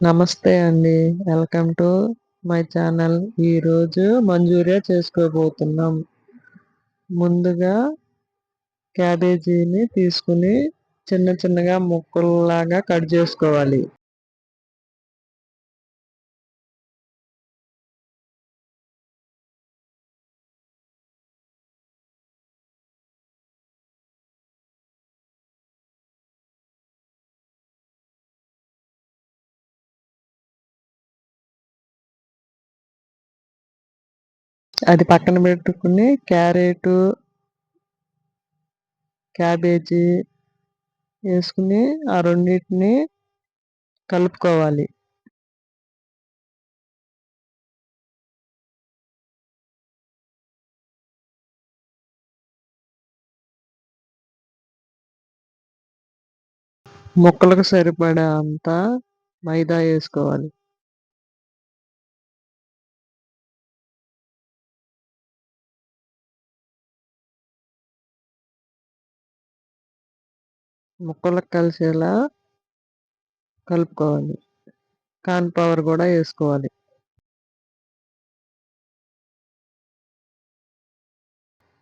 నమస్తే అండి. Welcome to my channel. ఈరోజు మంజూరియా చేసుకోబోతున్నాం. ముందుగా క్యాబేజీని తీసుకుని చిన్న చిన్నగా ముక్కల్లాగా కట్ చేసుకోవాలి. అది పక్కన పెట్టుకుని క్యారెట్ క్యాబేజీ వేసుకుని ఆ రెండింటిని కలుపుకోవాలి. ముక్కలకు సరిపడే అంత మైదా వేసుకోవాలి. ముక్కలకు కలిసేలా కలుపుకోవాలి. కార్న్ పవర్ కూడా వేసుకోవాలి.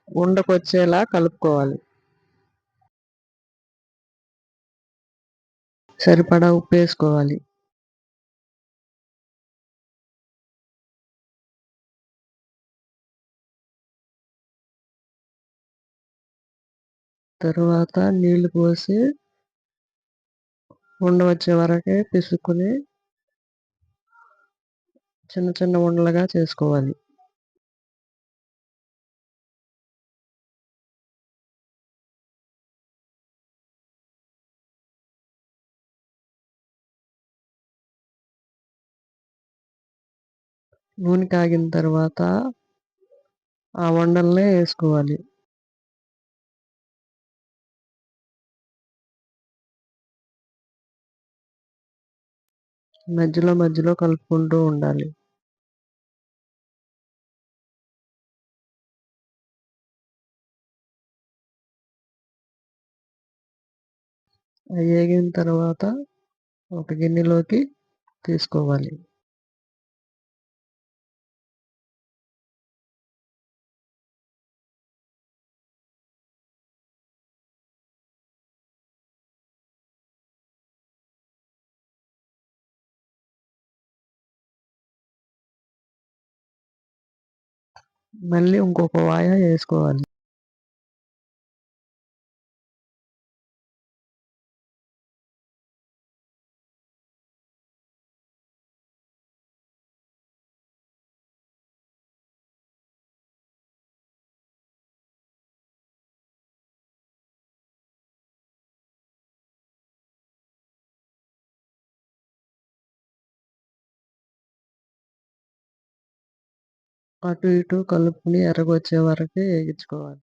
ఉండకొచ్చేలా కలుపుకోవాలి. సరిపడా ఉప్పు వేసుకోవాలి. తర్వాత నీళ్ళు పోసి ఉండవచ్చే వరకే పిసుకుని చిన్న చిన్న ఉండలుగా చేసుకోవాలి. నూనె కాగిన తర్వాత ఆ వండల్నే వేసుకోవాలి. మధ్యలో మధ్యలో కలుపుకుంటూ ఉండాలి. వేగిన తర్వాత ఒక గిన్నెలోకి తీసుకోవాలి. మళ్ళీ ఇంకొక వాయ వేసుకోవాలి. అటు ఇటు కలుపుకుని ఎర్రగొచ్చే వరకు వేగించుకోవాలి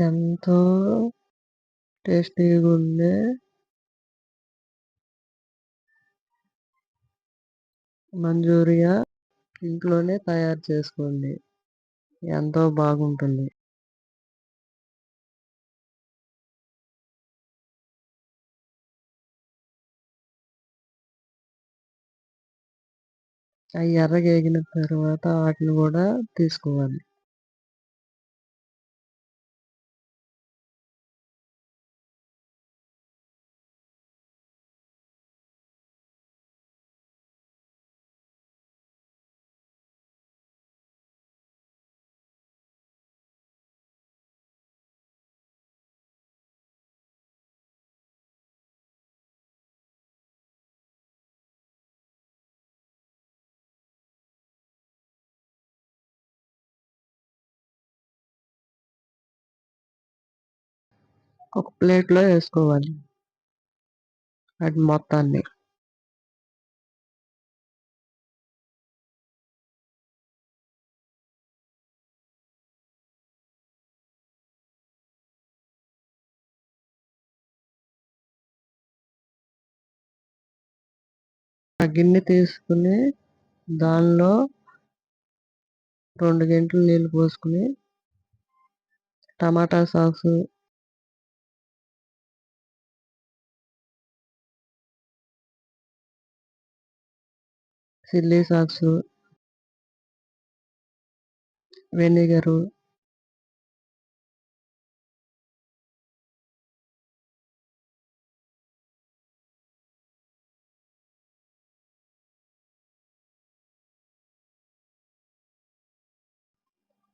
ఎంతో టేస్టీగా ఉండే మంచూరియా ఇంట్లోనే తయారు చేసుకోండి. ఎంతో బాగుంటుంది. అవి ఎర్రగేగిన తర్వాత వాటిని కూడా తీసుకోవాలి. ఒక ప్లేట్లో వేసుకోవాలి. అది మొత్తాన్ని. ఆ గిన్నె తీసుకుని దానిలో రెండు గంటలు నీళ్ళు పోసుకుని టమాటా సాసు చిల్లీ సాక్స్ వెనిగరు.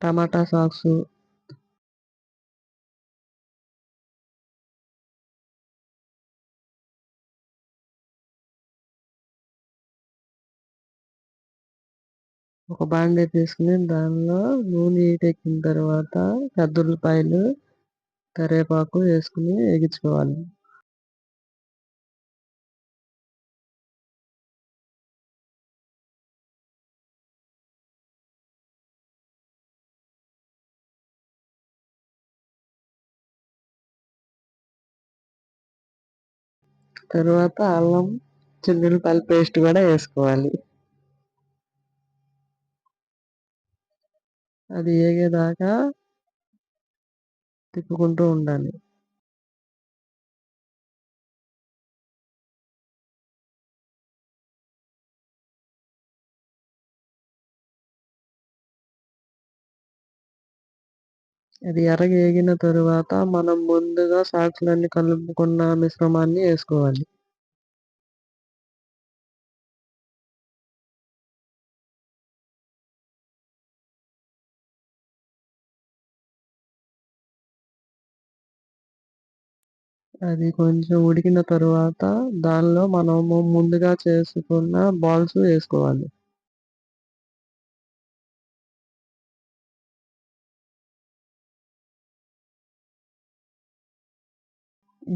టమాటా సాక్సు. ఒక బాండీ తీసుకుని దానిలో నూనె ఎక్కిన తర్వాత పెద్ద ఉల్లిపాయలు కరివేపాకు వేసుకుని వేగించుకోవాలి. తర్వాత అల్లం చిన్నులపాయల పేస్ట్ కూడా వేసుకోవాలి. అది ఏగేదాకా తిప్పుకుంటూ ఉండాలి. అది ఎరగేగిన తరువాత మనం ముందుగా సాక్స్లన్నీ కలుపుకున్న మిశ్రమాన్ని వేసుకోవాలి. అది కొంచెం ఉడికిన తరువాత దానిలో మనము ముందుగా చేసుకున్న బాల్స్ వేసుకోవాలి.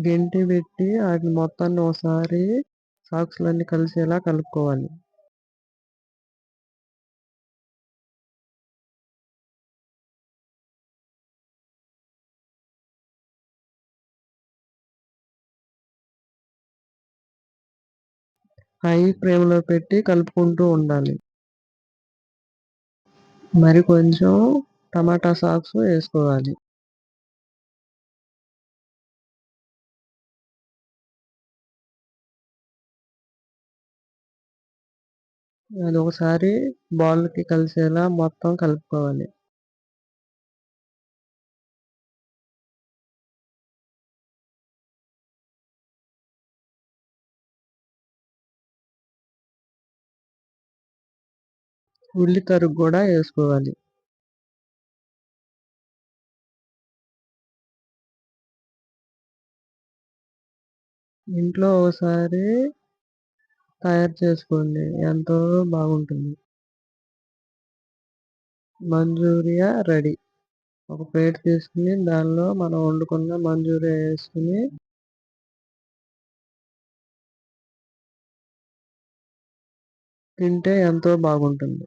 గెంటి పెట్టి అది మొత్తాన్ని ఒకసారి సాక్స్లన్నీ కలిసేలా కలుపుకోవాలి. హై ఫ్లేమ్లో పెట్టి కలుపుకుంటూ ఉండాలి. మరి కొంచెం టమాటా సాక్స్ వేసుకోవాలి. అది ఒకసారి బాల్కి కలిసేలా మొత్తం కలుపుకోవాలి. ఉల్లి తరుగు కూడా వేసుకోవాలి. ఇంట్లో ఒకసారి తయారు చేసుకోండి. ఎంతో బాగుంటుంది. Manchuria ready. ఒక ప్లేట్ తీసుకుని దానిలో మనం వండుకున్న మంచూరియా వేసుకుని తింటే ఎంతో బాగుంటుంది.